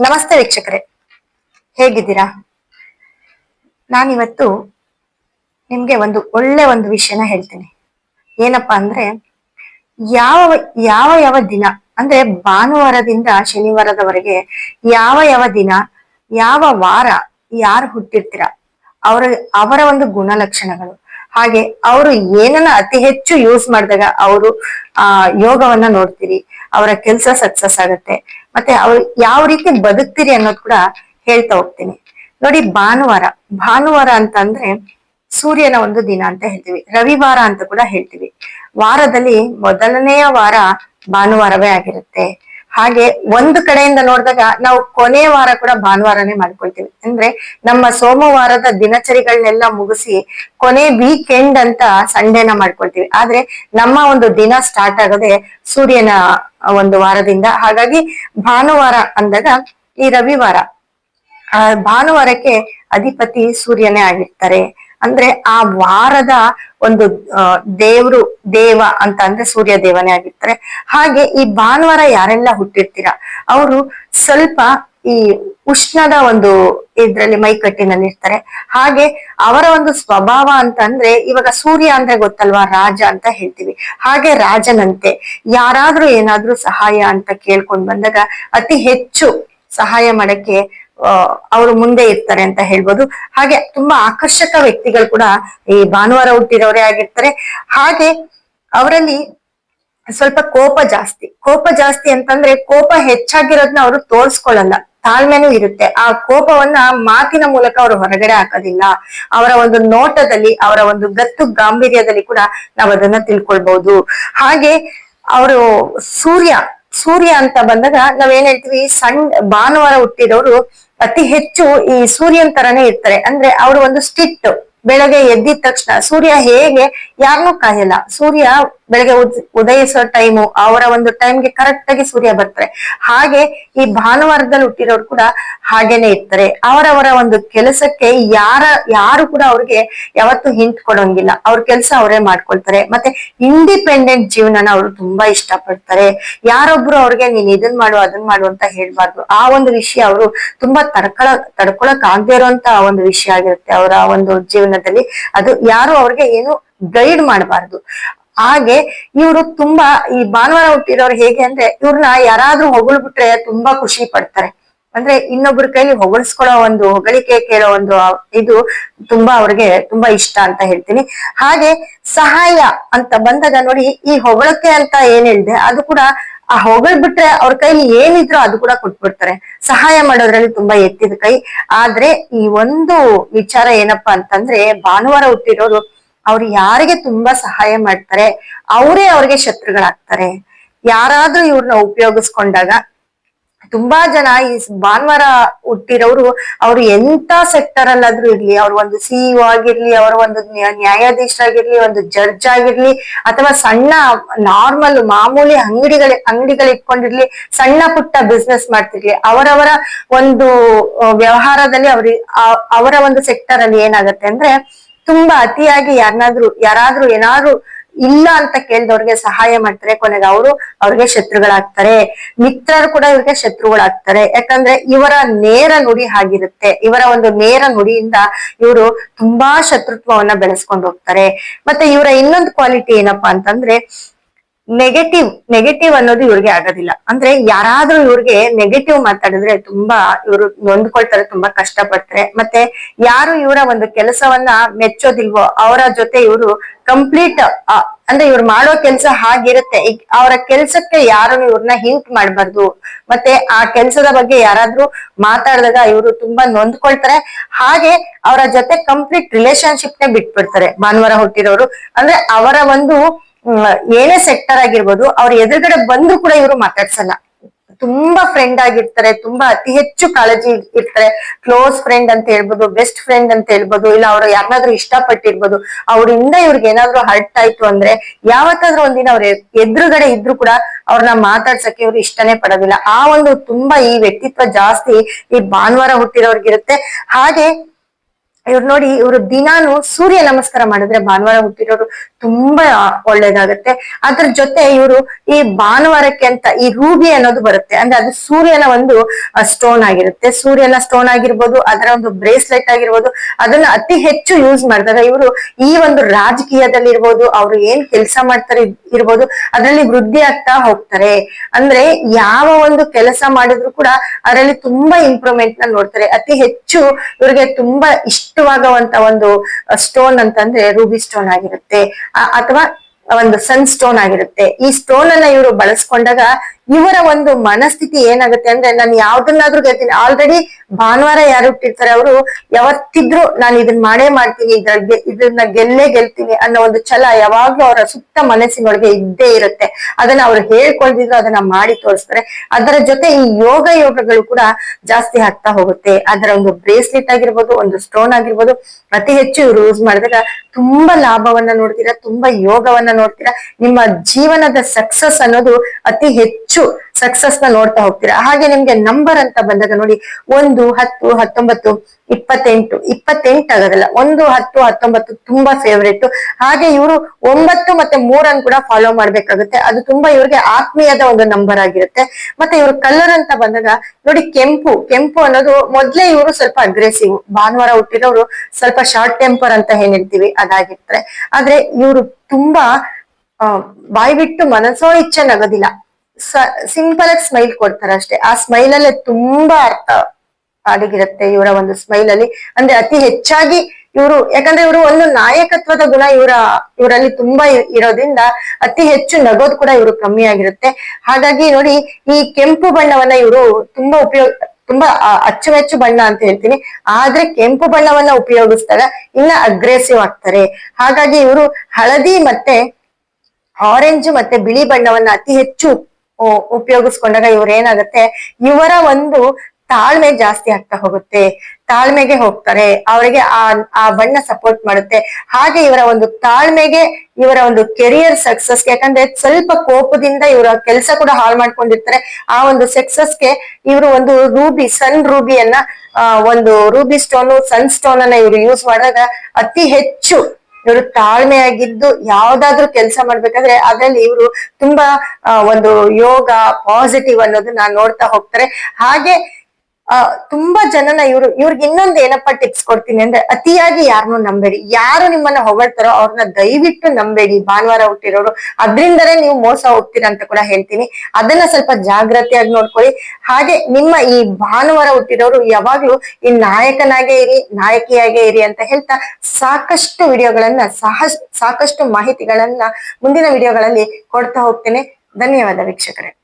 ನಮಸ್ತೆ ವೀಕ್ಷಕರೇ. ಹೇಗಿದ್ದೀರಾ? ನಾನಿವತ್ತು ನಿಮ್ಗೆ ಒಂದು ಒಳ್ಳೆ ಒಂದು ವಿಷಯನ ಹೇಳ್ತೀನಿ. ಏನಪ್ಪಾ ಅಂದ್ರೆ, ಯಾವ ಯಾವ ಯಾವ ದಿನ, ಅಂದ್ರೆ ಭಾನುವಾರದಿಂದ ಶನಿವಾರದವರೆಗೆ ಯಾವ ಯಾವ ದಿನ, ಯಾವ ವಾರ ಯಾರು ಹುಟ್ಟಿರ್ತೀರ, ಅವರ ಅವರ ಒಂದು ಗುಣಲಕ್ಷಣಗಳು. ಹಾಗೆ ಅವರು ಏನನ್ನ ಅತಿ ಹೆಚ್ಚು ಯೂಸ್ ಮಾಡಿದಾಗ ಅವರು, ಆ, ಯೋಗವನ್ನ ನೋಡ್ತೀರಿ, ಅವರ ಕೆಲಸ ಸಕ್ಸಸ್ ಆಗುತ್ತೆ, ಮತ್ತೆ ಅವ್ರು ಯಾವ ರೀತಿ ಬದುಕ್ತೀರಿ ಅನ್ನೋದು ಕೂಡ ಹೇಳ್ತಾ ಹೋಗ್ತೀನಿ. ನೋಡಿ ಭಾನುವಾರ ಭಾನುವಾರ ಅಂತ ಅಂದ್ರೆ ಸೂರ್ಯನ ಒಂದು ದಿನ ಅಂತ ಹೇಳ್ತೀವಿ, ರವಿವಾರ ಅಂತ ಕೂಡ ಹೇಳ್ತೀವಿ. ವಾರದಲ್ಲಿ ಮೊದಲನೆಯ ವಾರ ಭಾನುವಾರವೇ ಆಗಿರುತ್ತೆ. ಹಾಗೆ ಒಂದು ಕಡೆಯಿಂದ ನೋಡಿದಾಗ ನಾವು ಕೊನೆ ವಾರ ಕೂಡ ಭಾನುವಾರನೇ ಮಾಡ್ಕೊಳ್ತೀವಿ. ಅಂದ್ರೆ ನಮ್ಮ ಸೋಮವಾರದ ದಿನಚರಿಗಳನ್ನೆಲ್ಲ ಮುಗಿಸಿ ಕೊನೆ ವೀಕೆಂಡ್ ಅಂತ ಸಂಡೇನ ಮಾಡ್ಕೊಳ್ತೀವಿ. ಆದ್ರೆ ನಮ್ಮ ಒಂದು ದಿನ ಸ್ಟಾರ್ಟ್ ಆಗೋದೇ ಸೂರ್ಯನ ಒಂದು ವಾರದಿಂದ. ಹಾಗಾಗಿ ಭಾನುವಾರ ಅಂದಾಗ ಈ ರವಿವಾರ, ಆ ಭಾನುವಾರಕ್ಕೆ ಅಧಿಪತಿ ಸೂರ್ಯನೇ ಆಗಿರ್ತಾರೆ. ಅಂದ್ರೆ ಆ ವಾರದ ಒಂದು ದೇವರು, ದೇವ ಅಂತ ಅಂದ್ರೆ ಸೂರ್ಯ ದೇವನೇ ಆಗಿರ್ತಾರೆ. ಹಾಗೆ ಈ ಭಾನುವಾರ ಯಾರೆಲ್ಲ ಹುಟ್ಟಿರ್ತೀರ, ಅವರು ಸ್ವಲ್ಪ ಈ ಉಷ್ಣದ ಒಂದು ಇದ್ರಲ್ಲಿ ಮೈಕಟ್ಟಿನಲ್ಲಿ ಇರ್ತಾರೆ ಹಾಗೆ ಅವರ ಒಂದು ಸ್ವಭಾವ ಅಂತ ಅಂದ್ರೆ ಇವಾಗ ಸೂರ್ಯ ಅಂದ್ರೆ ಗೊತ್ತಲ್ವಾ, ರಾಜ ಅಂತ ಹೇಳ್ತೀವಿ. ಹಾಗೆ ರಾಜನಂತೆ, ಯಾರಾದ್ರೂ ಏನಾದ್ರೂ ಸಹಾಯ ಅಂತ ಕೇಳ್ಕೊಂಡ್ ಬಂದಾಗ ಅತಿ ಹೆಚ್ಚು ಸಹಾಯ ಮಾಡಕ್ಕೆ ಅವರು ಮುಂದೆ ಇರ್ತಾರೆ ಅಂತ ಹೇಳ್ಬೋದು. ಹಾಗೆ ತುಂಬಾ ಆಕರ್ಷಕ ವ್ಯಕ್ತಿಗಳು ಕೂಡ ಈ ಭಾನುವಾರ ಹುಟ್ಟಿರೋರೇ ಆಗಿರ್ತಾರೆ. ಹಾಗೆ ಅವರಲ್ಲಿ ಸ್ವಲ್ಪ ಕೋಪ ಜಾಸ್ತಿ. ಕೋಪ ಜಾಸ್ತಿ ಅಂತಂದ್ರೆ ಕೋಪ ಹೆಚ್ಚಾಗಿರೋದ್ನ ಅವರು ತೋರ್ಸ್ಕೊಳ್ಳಲ್ಲ. ತಾಳ್ಮೆನೂ ಇರುತ್ತೆ. ಆ ಕೋಪವನ್ನ ಮಾತಿನ ಮೂಲಕ ಅವರು ಹೊರಗಡೆ ಹಾಕೋದಿಲ್ಲ. ಅವರ ಒಂದು ನೋಟದಲ್ಲಿ, ಅವರ ಒಂದು ಗತ್ತು ಗಾಂಭೀರ್ಯದಲ್ಲಿ ಕೂಡ ನಾವು ಅದನ್ನ ತಿಳ್ಕೊಳ್ಬಹುದು ಹಾಗೆ ಅವರು ಸೂರ್ಯ ಸೂರ್ಯ ಅಂತ ಬಂದಾಗ ನಾವೇನ್ ಹೇಳ್ತೀವಿ ಸಣ್ಣ ಭಾನುವಾರ ಹುಟ್ಟಿದವರು ಅತಿ ಹೆಚ್ಚು ಈ ಸೂರ್ಯನ್ ತರನೇ ಇರ್ತಾರೆ. ಅಂದ್ರೆ ಅವರು ಒಂದು ಸ್ಟಿಟ್ ಬೆಳಗ್ಗೆ ಎದ್ದಿದ ತಕ್ಷಣ ಸೂರ್ಯ ಹೇಗೆ ಯಾರನ್ನೂ ಕಾಯಲ್ಲ. ಸೂರ್ಯ ಬೆಳಗ್ಗೆ ಉದ್, ಉದಯಿಸೋ ಟೈಮು ಅವರ ಒಂದು ಟೈಮ್ಗೆ ಕರೆಕ್ಟ್ ಆಗಿ ಸೂರ್ಯ ಬರ್ತಾರೆ. ಹಾಗೆ ಈ ಭಾನುವಾರದಲ್ಲಿ ಹುಟ್ಟಿರೋರು ಕೂಡ ಹಾಗೇನೆ ಇರ್ತಾರೆ. ಅವರವರ ಒಂದು ಕೆಲಸಕ್ಕೆ ಯಾರ, ಯಾರು ಕೂಡ ಅವ್ರಿಗೆ ಯಾವತ್ತೂ ಹಿಂಟ್ ಕೊಡೋಂಗಿಲ್ಲ. ಅವ್ರ ಕೆಲಸ ಅವರೇ ಮಾಡ್ಕೊಳ್ತಾರೆ. ಮತ್ತೆ ಇಂಡಿಪೆಂಡೆಂಟ್ ಜೀವನನ ಅವರು ತುಂಬಾ ಇಷ್ಟಪಡ್ತಾರೆ. ಯಾರೊಬ್ರು ಅವ್ರಿಗೆ ನೀನ್ ಇದನ್ ಮಾಡು, ಅದನ್ ಮಾಡು ಅಂತ ಹೇಳ್ಬಾರ್ದು. ಆ ಒಂದು ವಿಷಯ ಅವರು ತುಂಬಾ ತಡ್ಕೊಳ, ತಡ್ಕೊಳಕ್ ಆಗದೆ ಇರುವಂತ ಒಂದು ವಿಷಯ ಆಗಿರುತ್ತೆ ಅವರ ಒಂದು ಜೀವನದಲ್ಲಿ. ಅದು ಯಾರು ಅವ್ರಿಗೆ ಏನು ಗೈಡ್ ಮಾಡಬಾರ್ದು. ಹಾಗೆ ಇವರು ತುಂಬಾ ಈ ಭಾನುವಾರ ಹುಟ್ಟಿರೋರು ಹೇಗೆ ಅಂದ್ರೆ ಇವ್ರನ್ನ ಯಾರಾದ್ರೂ ಹೊಗಳ್ಬಿಟ್ರೆ ತುಂಬಾ ಖುಷಿ ಪಡ್ತಾರೆ. ಅಂದ್ರೆ ಇನ್ನೊಬ್ರ ಕೈಲಿ ಹೊಗಳಿಸ್ಕೊಳ್ಳೋ ಒಂದು ಹೊಗಳಿಕೆ ಕೇಳೋ ಒಂದು ಇದು ತುಂಬಾ ಅವ್ರಿಗೆ ತುಂಬಾ ಇಷ್ಟ ಅಂತ ಹೇಳ್ತೀನಿ. ಹಾಗೆ ಸಹಾಯ ಅಂತ ಬಂದಾಗ ನೋಡಿ ಈ ಹೊಗಳಕ್ಕೆ ಅಂತ ಏನ್ ಹೇಳಿದೆ ಅದು ಕೂಡ ಆ ಹೊಗಳ್ಬಿಟ್ರೆ ಅವ್ರ ಕೈಲಿ ಏನಿದ್ರು ಅದು ಕೂಡ ಕೊಟ್ಬಿಡ್ತಾರೆ. ಸಹಾಯ ಮಾಡೋದ್ರಲ್ಲಿ ತುಂಬಾ ಎತ್ತಿದ ಕೈ. ಆದ್ರೆ ಈ ಒಂದು ವಿಚಾರ ಏನಪ್ಪಾ ಅಂತಂದ್ರೆ ಭಾನುವಾರ ಹುಟ್ಟಿರೋರು ಅವ್ರು ಯಾರಿಗೆ ತುಂಬಾ ಸಹಾಯ ಮಾಡ್ತಾರೆ, ಅವರೇ ಅವ್ರಿಗೆ ಶತ್ರುಗಳಾಗ್ತಾರೆ. ಯಾರಾದ್ರೂ ಇವ್ರನ್ನ ಉಪಯೋಗಿಸ್ಕೊಂಡಾಗ ತುಂಬಾ ಜನ ಈ ಭಾನುವಾರ ಹುಟ್ಟಿರೋರು ಅವ್ರು ಎಂತ ಸೆಕ್ಟರ್ ಅಲ್ಲಾದ್ರೂ ಇರ್ಲಿ, ಅವ್ರ ಒಂದು ಸಿಇಒ ಆಗಿರ್ಲಿ, ಅವರ ಒಂದು ನ್ಯಾಯಾಧೀಶ ಆಗಿರ್ಲಿ, ಒಂದು ಜಡ್ಜ್ ಆಗಿರ್ಲಿ, ಅಥವಾ ಸಣ್ಣ ನಾರ್ಮಲ್ ಮಾಮೂಲಿ ಅಂಗಡಿಗಳ, ಅಂಗಡಿಗಳು ಇಟ್ಕೊಂಡಿರ್ಲಿ, ಸಣ್ಣ ಪುಟ್ಟ ಬಿಸ್ನೆಸ್ ಮಾಡ್ತಿರ್ಲಿ, ಅವರವರ ಒಂದು ವ್ಯವಹಾರದಲ್ಲಿ ಅವ್ರಿ ಅವರ ಒಂದು ಸೆಕ್ಟರ್ ಅಲ್ಲಿ ಏನಾಗತ್ತೆ ಅಂದ್ರೆ ತುಂಬಾ ಅತಿಯಾಗಿ ಯಾರನ್ನಾದ್ರೂ ಯಾರಾದ್ರೂ ಏನಾದ್ರೂ ಇಲ್ಲ ಅಂತ ಕೇಳಿದವ್ರಿಗೆ ಸಹಾಯ ಮಾಡ್ತಾರೆ ಕೊನೆಗೆ ಅವರು ಅವ್ರಿಗೆ ಶತ್ರುಗಳಾಗ್ತಾರೆ. ಮಿತ್ರರು ಕೂಡ ಇವ್ರಿಗೆ ಶತ್ರುಗಳಾಗ್ತಾರೆ. ಯಾಕಂದ್ರೆ ಇವರ ನೇರ ನುಡಿ ಹಾಗಿರುತ್ತೆ. ಇವರ ಒಂದು ನೇರ ನುಡಿಯಿಂದ ಇವರು ತುಂಬಾ ಶತ್ರುತ್ವವನ್ನ ಬೆಳೆಸ್ಕೊಂಡು ಹೋಗ್ತಾರೆ. ಮತ್ತೆ ಇವರ ಇನ್ನೊಂದು ಕ್ವಾಲಿಟಿ ಏನಪ್ಪಾ ಅಂತಂದ್ರೆ ನೆಗೆಟಿವ್ ನೆಗೆಟಿವ್ ಅನ್ನೋದು ಇವ್ರಿಗೆ ಆಗೋದಿಲ್ಲ. ಅಂದ್ರೆ ಯಾರಾದ್ರೂ ಇವ್ರಿಗೆ ನೆಗೆಟಿವ್ ಮಾತಾಡಿದ್ರೆ ತುಂಬಾ ಇವರು ನೊಂದ್ಕೊಳ್ತಾರೆ, ತುಂಬಾ ಕಷ್ಟಪಡ್ತಾರೆ. ಮತ್ತೆ ಯಾರು ಇವರ ಒಂದು ಕೆಲಸವನ್ನ ಮೆಚ್ಚೋದಿಲ್ವೋ ಅವರ ಜೊತೆ ಇವರು ಕಂಪ್ಲೀಟ್ ಅಂದ್ರೆ ಇವ್ರು ಮಾಡೋ ಕೆಲಸ ಹಾಗಿರುತ್ತೆ. ಅವರ ಕೆಲ್ಸಕ್ಕೆ ಯಾರು ಇವ್ರನ್ನ ಹಿಂಟ್ ಮಾಡ್ಬಾರ್ದು. ಮತ್ತೆ ಆ ಕೆಲ್ಸದ ಬಗ್ಗೆ ಯಾರಾದ್ರೂ ಮಾತಾಡಿದಾಗ ಇವರು ತುಂಬಾ ನೊಂದ್ಕೊಳ್ತಾರೆ. ಹಾಗೆ ಅವರ ಜೊತೆ ಕಂಪ್ಲೀಟ್ ರಿಲೇಶನ್ಶಿಪ್ ನೇ ಬಿಟ್ಬಿಡ್ತಾರೆ. ಭಾನುವಾರ ಹುಟ್ಟಿರೋರು. ಅಂದ್ರೆ ಅವರ ಒಂದು ಏನೇ ಸೆಕ್ಟರ್ ಆಗಿರ್ಬೋದು, ಅವ್ರ ಎದುರುಗಡೆ ಬಂದ್ರು ಕೂಡ ಇವರು ಮಾತಾಡ್ಸಲ್ಲ. ತುಂಬಾ ಫ್ರೆಂಡ್ ಆಗಿರ್ತಾರೆ, ತುಂಬಾ ಅತಿ ಹೆಚ್ಚು ಕಾಳಜಿ ಇರ್ತಾರೆ. ಕ್ಲೋಸ್ ಫ್ರೆಂಡ್ ಅಂತ ಹೇಳ್ಬೋದು ಬೆಸ್ಟ್ ಫ್ರೆಂಡ್ ಅಂತ ಹೇಳ್ಬೋದು, ಇಲ್ಲ ಅವ್ರು ಯಾರನ್ನಾದ್ರೂ ಇಷ್ಟಪಟ್ಟಿರ್ಬೋದು, ಅವರಿಂದ ಇವ್ರಿಗೆ ಏನಾದ್ರೂ ಹರ್ಟ್ ಆಯ್ತು ಅಂದ್ರೆ, ಯಾವತ್ತಾದ್ರೂ ಒಂದಿನ ಅವ್ರ ಎದುರುಗಡೆ ಇದ್ರು ಕೂಡ ಅವ್ರನ್ನ ಮಾತಾಡ್ಸಕ್ಕೆ ಇವ್ರು ಇಷ್ಟನೇ ಪಡೋದಿಲ್ಲ. ಆ ಒಂದು ತುಂಬಾ ಈ ವ್ಯಕ್ತಿತ್ವ ಜಾಸ್ತಿ ಈ ಭಾನುವಾರ ಹುಟ್ಟಿರೋರ್ಗಿರುತ್ತೆ. ಹಾಗೆ ಇವ್ರು ನೋಡಿ ಇವರು ದಿನಾನು ಸೂರ್ಯ ನಮಸ್ಕಾರ ಮಾಡಿದ್ರೆ ಭಾನುವಾರ ಹುಟ್ಟಿರೋರು ತುಂಬಾ ಒಳ್ಳೇದಾಗತ್ತೆ. ಅದ್ರ ಜೊತೆ ಇವರು ಈ ಭಾನುವಾರಕ್ಕೆ ಅಂತ ಈ ರೂಬಿ ಅನ್ನೋದು ಬರುತ್ತೆ. ಅಂದ್ರೆ ಅದು ಸೂರ್ಯನ ಒಂದು ಸ್ಟೋನ್ ಆಗಿರುತ್ತೆ. ಸೂರ್ಯನ ಸ್ಟೋನ್ ಆಗಿರ್ಬೋದು, ಅದರ ಒಂದು ಬ್ರೇಸ್ಲೆಟ್ ಆಗಿರ್ಬೋದು, ಅದನ್ನ ಅತಿ ಹೆಚ್ಚು ಯೂಸ್ ಮಾಡಿದಾಗ ಇವರು ಈ ಒಂದು ರಾಜಕೀಯದಲ್ಲಿ ಇರ್ಬೋದು, ಅವ್ರು ಏನ್ ಕೆಲಸ ಮಾಡ್ತಾರೆ ಇರ್ಬೋದು, ಅದರಲ್ಲಿ ವೃದ್ಧಿ ಆಗ್ತಾ ಹೋಗ್ತಾರೆ. ಅಂದ್ರೆ ಯಾವ ಒಂದು ಕೆಲಸ ಮಾಡಿದ್ರು ಕೂಡ ಅದರಲ್ಲಿ ತುಂಬಾ ಇಂಪ್ರೂವ್ಮೆಂಟ್ನ ನೋಡ್ತಾರೆ. ಅತಿ ಹೆಚ್ಚು ಇವ್ರಿಗೆ ತುಂಬಾ ಇಷ್ಟವಾಗುವಂತ ಒಂದು ಸ್ಟೋನ್ ಅಂತಂದ್ರೆ ರೂಬಿ ಸ್ಟೋನ್ ಆಗಿರುತ್ತೆ. ಅಥವಾ ಒಂದು ಸನ್ ಸ್ಟೋನ್ ಆಗಿರುತ್ತೆ. ಈ ಸ್ಟೋನ್ ಅನ್ನ ಇವರು ಬಳಸ್ಕೊಂಡಾಗ ಇವರ ಒಂದು ಮನಸ್ಥಿತಿ ಏನಾಗುತ್ತೆ ಅಂದ್ರೆ ನಾನು ಯಾವ್ದನ್ನಾದ್ರೂ ಗೆಲ್ತೀನಿ ಆಲ್ರೆಡಿ ಭಾನುವಾರ ಯಾರು ಹುಟ್ಟಿರ್ತಾರೆ ಅವರು, ಯಾವತ್ತಿದ್ರು ನಾನು ಇದನ್ನ ಮಾಡೇ ಮಾಡ್ತೀನಿ ಇದನ್ನ ಗೆಲ್ಲೇ ಗೆಲ್ತೀನಿ ಅನ್ನೋ ಒಂದು ಛಲ ಯಾವಾಗ್ಲೂ ಅವರ ಸುತ್ತ ಮನಸ್ಸಿನೊಳಗೆ ಇದ್ದೇ ಇರುತ್ತೆ. ಅದನ್ನ ಅವ್ರು ಹೇಳ್ಕೊಳ್ದಿದ್ರು, ಅದನ್ನ ಮಾಡಿ ತೋರಿಸ್ತಾರೆ. ಅದರ ಜೊತೆ ಈ ಯೋಗ ಯೋಗಗಳು ಕೂಡ ಜಾಸ್ತಿ ಆಗ್ತಾ ಹೋಗುತ್ತೆ. ಅದರ ಒಂದು ಬ್ರೇಸ್ಲೆಟ್ ಆಗಿರ್ಬೋದು, ಒಂದು ಸ್ಟೋನ್ ಆಗಿರ್ಬೋದು, ಅತಿ ಹೆಚ್ಚು ಇವ್ರು ಯೂಸ್ ಮಾಡಿದಾಗ ತುಂಬಾ ಲಾಭವನ್ನ ನೋಡ್ತೀರಾ, ತುಂಬಾ ಯೋಗವನ್ನ ನೋಡ್ತೀರಾ. ನಿಮ್ಮ ಜೀವನದ ಸಕ್ಸಸ್ ಅನ್ನೋದು ಅತಿ ಹೆಚ್ಚು ಸಕ್ಸಸ್ನ ನೋಡ್ತಾ ಹೋಗ್ತೀರಾ? ಹಾಗೆ ನಿಮ್ಗೆ ನಂಬರ್ ಅಂತ ಬಂದಾಗ ನೋಡಿ ಒಂದು ಹತ್ತು ಹತ್ತೊಂಬತ್ತು ಇಪ್ಪತ್ತೆಂಟು. ಇಪ್ಪತ್ತೆಂಟು ಆಗೋದಿಲ್ಲ ಒಂದು ಹತ್ತು ಹತ್ತೊಂಬತ್ತು ತುಂಬಾ ಫೇವ್ರೇಟ್ ಹಾಗೆ ಇವರು ಒಂಬತ್ತು ಮತ್ತೆ ಮೂರನ್ನು ಕೂಡ ಫಾಲೋ ಮಾಡ್ಬೇಕಾಗುತ್ತೆ. ಅದು ತುಂಬಾ ಇವ್ರಿಗೆ ಆತ್ಮೀಯದ ಒಂದು ನಂಬರ್ ಆಗಿರುತ್ತೆ. ಮತ್ತೆ ಇವ್ರ ಕಲರ್ ಅಂತ ಬಂದಾಗ ನೋಡಿ ಕೆಂಪು ಕೆಂಪು ಅನ್ನೋದು ಮೊದ್ಲೇ ಇವರು ಸ್ವಲ್ಪ ಅಗ್ರೆಸಿವ್ ಭಾನುವಾರ ಹುಟ್ಟಿರೋರು ಸ್ವಲ್ಪ ಶಾರ್ಟ್ ಟೆಂಪರ್ ಅಂತ ಹೇಳ್ತೀವಿ ಅದಾಗಿರ್ತಾರೆ. ಆದ್ರೆ ಇವರು ತುಂಬಾ ಆ, ಬಾಯಿ ಬಿಟ್ಟು ಮನಸ್ಸೋ ಇಚ್ಛೆ ನಗೋದಿಲ್ಲ. ಸಿಂಪಲ್ ಆಗಿ ಸ್ಮೈಲ್ ಕೊಡ್ತಾರೆ ಅಷ್ಟೇ ಆ ಸ್ಮೈಲ್ ಅಲ್ಲೇ ತುಂಬಾ ಅರ್ಥ ಅಡಗಿರುತ್ತೆ ಇವರ ಒಂದು ಸ್ಮೈಲ್ ಅಲ್ಲಿ. ಅಂದ್ರೆ ಅತಿ ಹೆಚ್ಚಾಗಿ ಇವರು, ಯಾಕಂದ್ರೆ ಇವರು ಒಂದು ನಾಯಕತ್ವದ ಗುಣ ಇವರ, ಇವರಲ್ಲಿ ತುಂಬಾ ಇರೋದ್ರಿಂದ ಅತಿ ಹೆಚ್ಚು ನಗೋದು ಕೂಡ ಇವರು ಕಮ್ಮಿ ಆಗಿರುತ್ತೆ. ಹಾಗಾಗಿ ನೋಡಿ, ಈ ಕೆಂಪು ಬಣ್ಣವನ್ನ ಇವರು ತುಂಬಾ ಉಪಯೋಗ, ತುಂಬಾ ಅಚ್ಚುಮೆಚ್ಚು ಬಣ್ಣ ಅಂತ ಹೇಳ್ತೀನಿ. ಆದ್ರೆ ಕೆಂಪು ಬಣ್ಣವನ್ನ ಉಪಯೋಗಿಸಿದಾಗ ಇನ್ನ ಅಗ್ರೆಸಿವ್ ಆಗ್ತಾರೆ. ಹಾಗಾಗಿ ಇವರು ಹಳದಿ ಮತ್ತೆ ಆರೆಂಜ್ ಮತ್ತೆ ಬಿಳಿ ಬಣ್ಣವನ್ನ ಅತಿ ಹೆಚ್ಚು ಉಪಯೋಗಿಸ್ಕೊಂಡಾಗ ಇವ್ರ ಏನಾಗುತ್ತೆ? ಇವರ ಒಂದು ತಾಳ್ಮೆ ಜಾಸ್ತಿ ಆಗ್ತಾ ಹೋಗುತ್ತೆ. ತಾಳ್ಮೆಗೆ ಹೋಗ್ತಾರೆ. ಅವರಿಗೆ ಆ ಆ ಬಣ್ಣ ಸಪೋರ್ಟ್ ಮಾಡುತ್ತೆ. ಹಾಗೆ ಇವರ ಒಂದು ತಾಳ್ಮೆಗೆ ಇವರ ಒಂದು ಕೆರಿಯರ್ ಸಕ್ಸಸ್ ಯಾಕಂದ್ರೆ ಸ್ವಲ್ಪ ಕೋಪದಿಂದ ಇವರ ಕೆಲಸ ಕೂಡ ಹಾಳು ಮಾಡ್ಕೊಂಡಿರ್ತಾರೆ. ಆ ಒಂದು ಸಕ್ಸಸ್ಗೆ ಇವರು ಒಂದು ರೂಬಿ ಸನ್ ರೂಬಿಯನ್ನ ಒಂದು ರೂಬಿ ಸ್ಟೋನ್ ಸನ್ ಸ್ಟೋನ್ ಅನ್ನ ಇವರು ಯೂಸ್ ಮಾಡಿದಾಗ ಅತಿ ಹೆಚ್ಚು ಇವರು ತಾಳ್ಮೆಯಾಗಿದ್ದು ಯಾವ್ದಾದ್ರು ಕೆಲಸ ಮಾಡ್ಬೇಕಾದ್ರೆ ಅದ್ರಲ್ಲಿ ಇವರು ತುಂಬಾ ಒಂದು ಯೋಗ ಪಾಸಿಟಿವ್ ಅನ್ನೋದನ್ನ ನೋಡ್ತಾ ಹೋಗ್ತಾರೆ. ಹಾಗೆ ಆ, ತುಂಬಾ ಜನನ ಇವ್ರು, ಇವ್ರಿಗೆ ಇನ್ನೊಂದು ಏನಪ್ಪಾ ಟಿಪ್ಸ್ ಕೊಡ್ತೀನಿ ಅಂದ್ರೆ ಅತಿಯಾಗಿ ಯಾರನ್ನೂ ನಂಬೇಡಿ. ಯಾರು ನಿಮ್ಮನ್ನ ಹೊಗಳ್ತಾರೋ ಅವ್ರನ್ನ ದಯವಿಟ್ಟು ನಂಬೇಡಿ. ಭಾನುವಾರ ಹುಟ್ಟಿರೋರು. ಅದ್ರಿಂದಲೇ ನೀವು ಮೋಸ ಹೋಗ್ತೀರಾ ಅಂತ ಕೂಡ ಹೇಳ್ತೀನಿ. ಅದನ್ನ ಸ್ವಲ್ಪ ಜಾಗ್ರತೆಯಾಗಿ ನೋಡ್ಕೊಳ್ಳಿ. ಹಾಗೆ ನಿಮ್ಮ ಈ ಭಾನುವಾರ ಹುಟ್ಟಿರೋರು ಯಾವಾಗ್ಲೂ ಈ ನಾಯಕನಾಗೇ ಇರಿ, ನಾಯಕಿಯಾಗೇ ಇರಿ ಅಂತ ಹೇಳ್ತಾ ಸಾಕಷ್ಟು ವಿಡಿಯೋಗಳನ್ನ, ಸಹ, ಸಾಕಷ್ಟು ಮಾಹಿತಿಗಳನ್ನ ಮುಂದಿನ ವಿಡಿಯೋಗಳಲ್ಲಿ ಕೊಡ್ತಾ ಹೋಗ್ತೇನೆ. ಧನ್ಯವಾದ ವೀಕ್ಷಕರೇ.